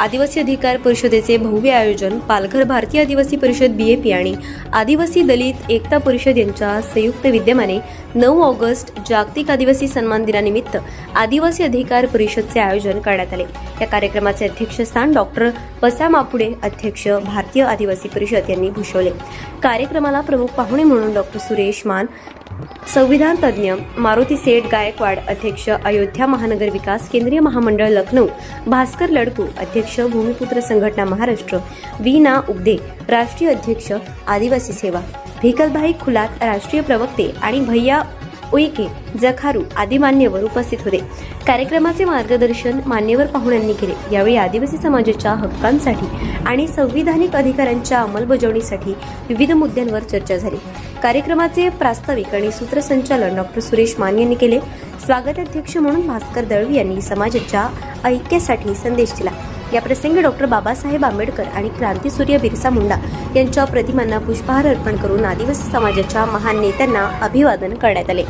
आदिवासी अधिकार परिषदेचे भव्य आयोजन पालघर भारतीय आदिवासी परिषद बी ए पी आणि आदिवासी दलित एकता परिषद यांच्या संयुक्त विद्यमाने नऊ ऑगस्ट जागतिक आदिवासी सन्मान दिनानिमित्त आदिवासी अधिकार परिषदचे आयोजन करण्यात आले. या कार्यक्रमाचे अध्यक्षस्थान डॉक्टर पसा मापुडे अध्यक्ष भारतीय आदिवासी परिषद यांनी भूषवले. कार्यक्रमाला प्रमुख पाहुणे म्हणून डॉक्टर सुरेश मान संविधान तज्ज्ञ मारुती सेठ गायकवाड अध्यक्ष अयोध्या महानगर विकास केंद्रीय महामंडळ लखनौ भास्कर लडकू अध्यक्ष भूमिपुत्र संघटना महाराष्ट्र वीना उगदे राष्ट्रीय अध्यक्ष आदिवासी सेवा. भिकलभाई खुलात राष्ट्रीय प्रवक्ते आणि भैया उईके जखारू आदी मान्यवर उपस्थित होते. कार्यक्रमाचे मार्गदर्शन मान्यवर पाहुण्यांनी केले. यावेळी आदिवासी समाजाच्या हक्कांसाठी आणि संविधानिक अधिकारांच्या अंमलबजावणीसाठी विविध मुद्द्यांवर चर्चा झाली. कार्यक्रमाचे प्रास्ताविक आणि सूत्रसंचालन डॉक्टर सुरेश मान यांनी केले. स्वागताध्यक्ष म्हणून भास्कर दळवी यांनी समाजाच्या ऐक्यासाठी संदेश दिला. या प्रसंगी डॉक्टर बाबासाहेब आंबेडकर आणि क्रांतीसूर्य बिरसा मुंडा यांच्या प्रतिमांना पुष्पहार अर्पण करून आदिवासी समाजाच्या महान नेत्यांना अभिवादन करण्यात आले.